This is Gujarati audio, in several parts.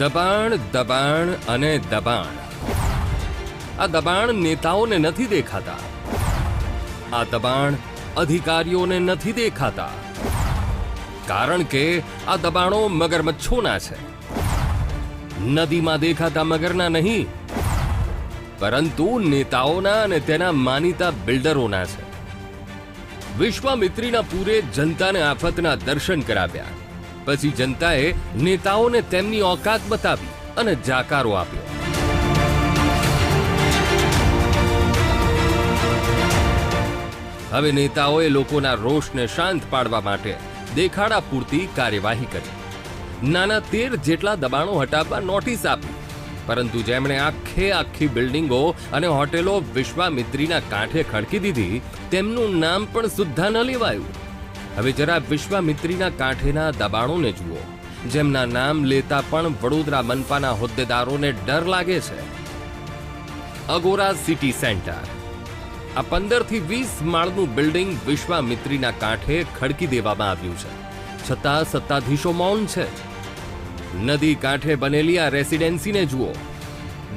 દબાણ દબાણ અને દબાણ. આ દબાણ નેતાઓને નથી દેખાતા. આ દબાણ અધિકારીઓને નથી દેખાતા. કારણ કે આ દબાણો મગરમચ્છોના છે. નદીમાં દેખાતા મગરના નહીં. પરંતુ નેતાઓના અને તેના માનીતા બિલ્ડરોના છે. વિશ્વામિત્રીના પૂરે જનતાને આફતના દર્શન કરાવ્યા. પછી જનતાએ નેતાઓને તેમની ઓકાત બતાવી અને જાકારો આપ્યો. હવે નેતાઓએ લોકોના રોષને શાંત પાડવા માટે દેખાડા પૂરતી કાર્યવાહી કરી. નાના તેર જેટલા દબાણો હટાવવા નોટિસ આપી. પરંતુ જેમણે આખે આખી બિલ્ડિંગો અને હોટેલો વિશ્વામિત્રીના કાંઠે ખડકી દીધી, તેમનું નામ પણ સુદ્ધા ન લેવાયું. હવે જરા વિશ્વામિત્રીના કાંઠેના દબાણોને જુઓ. જેમના નામ લેતા પણ વડોદરા મનપાના હોદ્દેદારોને ડર લાગે છે. Agora City Centre. આ પંદરથી વીસ માળનું બિલ્ડિંગ વિશ્વામિત્રીના કાંઠે ખડકી દેવામાં આવ્યું છે. છતાં સત્તાધીશો મૌન છે. નદી કાંઠે બનેલી આ રેસિડેન્સીને જુઓ.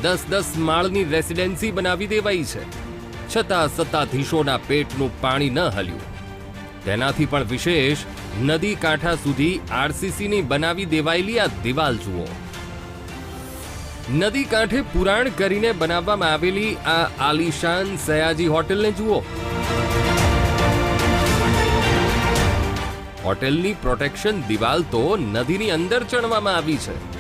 દસ દસ માળની રેસિડેન્સી બનાવી દેવાઈ છે. છતાં સત્તાધીશોના પેટનું પાણી ન હલ્યું. તેનાથી પણ વિશેષ, નદી કાંઠા સુધી આરસીસીની બનાવી દેવાયેલી આ દિવાલ જુઓ. નદી કાંઠે પુરાણ કરીને બનાવવામાં આવેલી આ આલિશાન સયાજી હોટેલને જુઓ. હોટેલની પ્રોટેક્શન દિવાલ તો નદીની અંદર ચણવામાં આવી છે.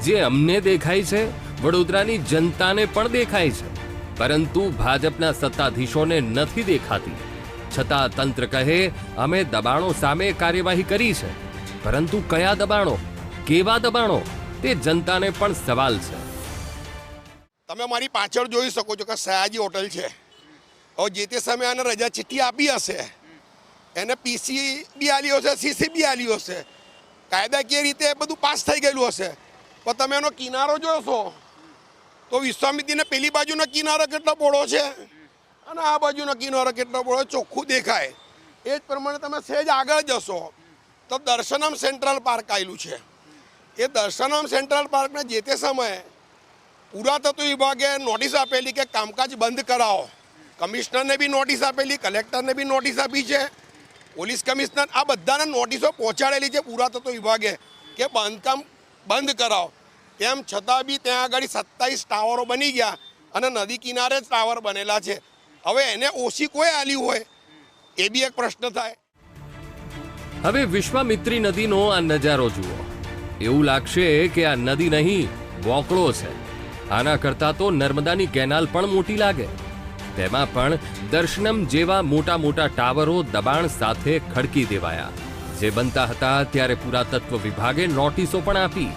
જે અમને દેખાય છે, વડોદરાની જનતાને પણ દેખાય છે. પરંતુ ભાજપના સત્તાધીશોને નથી દેખાતી. છતાં તંત્ર કહે, અમે દબાણો સામે કાર્યવાહી કરી છે. પરંતુ કયા દબાણો? કેવા દબાણો? તે જનતાને પણ સવાલ છે. તમે મારી પાછળ જોઈ શકો છો કે સયાજી હોટલ છે. હવે જે તે સમયે આને રજા ચિઠ્ઠી આપી હશે, એને પીસી બી આલી હશે સીસી બી આલી હશે. કાયદાકીય રીતે બધું પાસ થઈ ગયેલું હશે. પણ તમે એનો કિનારો જોશો, તો વિશ્વામિત્રીને પેલી બાજુનો કિનારો કેટલો પોળો છે? અને આ બાજુનો કિનારો કેટલો પોળો ચોખ્ખું દેખાય. એ જ પ્રમાણે તમે સહેજ આગળ જશો. તો દર્શનમ સેન્ટ્રલ પાર્ક આવેલું છે. એ દર્શનમ સેન્ટ્રલ પાર્કને જે તે સમયે પુરાતત્વ વિભાગે નોટિસ આપેલી કે કામકાજ બંધ કરાવો. કમિશનરને બી નોટિસ આપેલી, કલેક્ટરને બી નોટિસ આપી છે. પોલીસ કમિશનર આ બધાને નોટિસો પહોંચાડેલી છે પુરાતત્વ વિભાગે કે બાંધકામ બંધ કરાવો. તેમ છતાં બી ત્યાં આગળ સત્તાવીસ ટાવરો બની ગયા અને નદી કિનારે જ ટાવર બનેલા છે. હવે એને ઓછી કોઈ આલી હોય, એ બી એક પ્રશ્ન થાય. હવે વિશ્વામિત્રી નદીનો આ નજારો જુઓ. એવું લાગશે કે આ નદી નહીં, વોકળો છે. આના કરતાં તો નર્મદાની કેનાલ પણ મોટી લાગે. તેમાં પણ દર્શનમ જેવા મોટા મોટા ટાવરો દબાણ સાથે ખડકી દેવાયા. જે બનતા હતા ત્યારે પુરાતત્વ વિભાગે નોટિસો પણ આપી.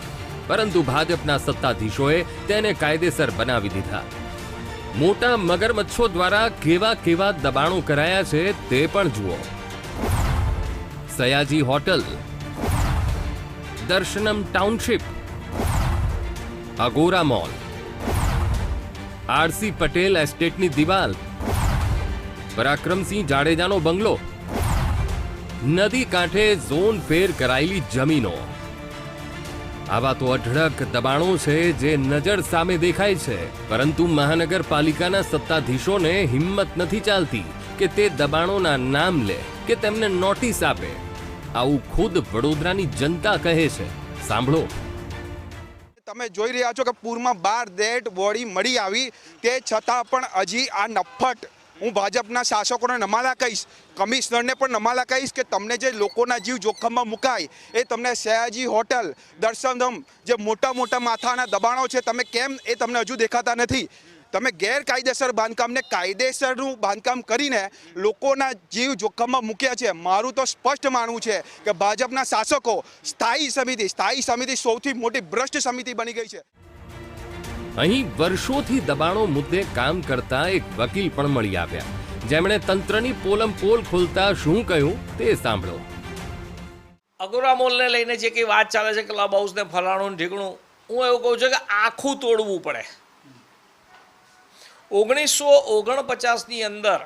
પરંતુ ભાજપના સત્તાધીશોએ તેને કાયદેસર બનાવી દીધા. મોટા મગરમચ્છો દ્વારા કેવા કેવા દબાણો કરાયા છે તે પણ જુઓ. Sayaji hotel. Darshanam township. Agora mall. RC Patel એસ્ટેટની દિવાલ. પરાક્રમસિંહ જાડેજાનો બંગલો. નદી કાંઠે ઝોન ફેર કરાયેલી જમીનો. આવા તો અઢળક દબાણો છે જે નજર સામે દેખાય છે. પરંતુ મહાનગરપાલિકાના સત્તાધીશોને હિંમત નથી ચાલતી કે તે દબાણોના નામ લે, કે તેમને નોટિસ આપે. આવું ખુદ વડોદરાની જનતા કહે છે. સાંભળો. તમે જોઈ રહ્યા છો કે પૂરમાં બાર ડેડ બોડી મળી આવી, તે છતાં પણ હજી આ નફ્ફટ હું ભાજપના શાસકોને નમાલા કહીશ, કમિશનરને પણ નમાલા કહીશ કે તમને જે લોકોના જીવ જોખમમાં મુકાય, એ તમને સયાજી હોટલ, દર્શનધમ, જે મોટા મોટા માથાના દબાણો છે, તમે કેમ એ તમને હજુ દેખાતા નથી? તમે ગેરકાયદેસર બાંધકામને કાયદેસરનું બાંધકામ કરીને લોકોના જીવ જોખમમાં મૂક્યા છે. મારું તો સ્પષ્ટ માનવું છે કે ભાજપના શાસકો સ્થાયી સમિતિ સ્થાયી સમિતિ સૌથી મોટી ભ્રષ્ટ સમિતિ બની ગઈ છે. અહીં વર્ષોથી દબાણો મુદ્દે કામ કરતા એક વકીલ પણ મળી આવ્યા. જેમણે તંત્રની પોલમ પોલ ખોલતા શું કહ્યું તે સાંભળો. અગોરા મોલને લઈને જે કંઈ વાત ચાલે છે, ક્લબ હાઉસ ને ફલાણું ઢીકણું હું એવું કહું છું કે આખું તોડવું પડે. ઓગણીસો ઓગણપચાસની અંદર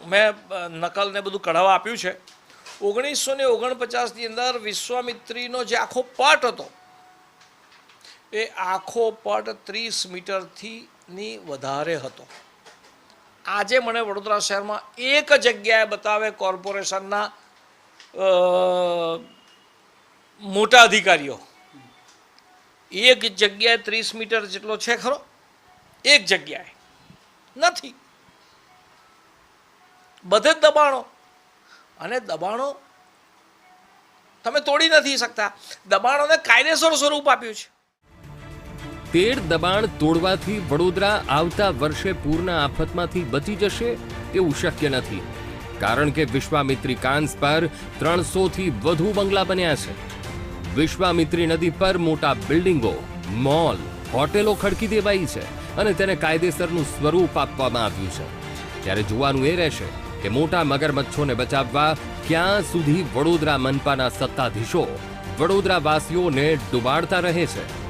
મેં નકલને બધું કઢાવા આપ્યું છે. ઓગણીસો ને ઓગણપચાસની અંદર વિશ્વામિત્રીનો જે આખો પટ હતો એ આખો પટ ત્રીસ મીટરથી ની વધારે હતો. આજે મને વડોદરા શહેરમાં એક જગ્યાએ બતાવે કોર્પોરેશનના મોટા અધિકારીઓ. એક જગ્યાએ ત્રીસ મીટર જેટલો છે ખરો? એક જગ્યાએ. નથી. બધે જ દબાણો. અને દબાણો તમે તોડી નથી શકતા. દબાણોને કાયદેસર સ્વરૂપ આપ્યું છે. તેર દબાણ તોડવાથી વડોદરા આવતા વર્ષે પૂરના આફતમાંથી બચી જશે તેવું શક્ય નથી. કારણ કે વિશ્વામિત્રી કાંસ પર ત્રણસોથી વધુ બંગલા બન્યા છે. વિશ્વામિત્રી નદી પર મોટા બિલ્ડિંગો, મોલ, હોટેલો ખડકી દેવાઈ છે અને તેને કાયદેસરનું સ્વરૂપ આપવામાં આવ્યું છે. ત્યારે જોવાનું એ રહેશે કે મોટા મગરમચ્છોને બચાવવા ક્યાં સુધી વડોદરા મનપાના સત્તાધીશો વડોદરા વાસીઓને ડુબાડતા રહે છે.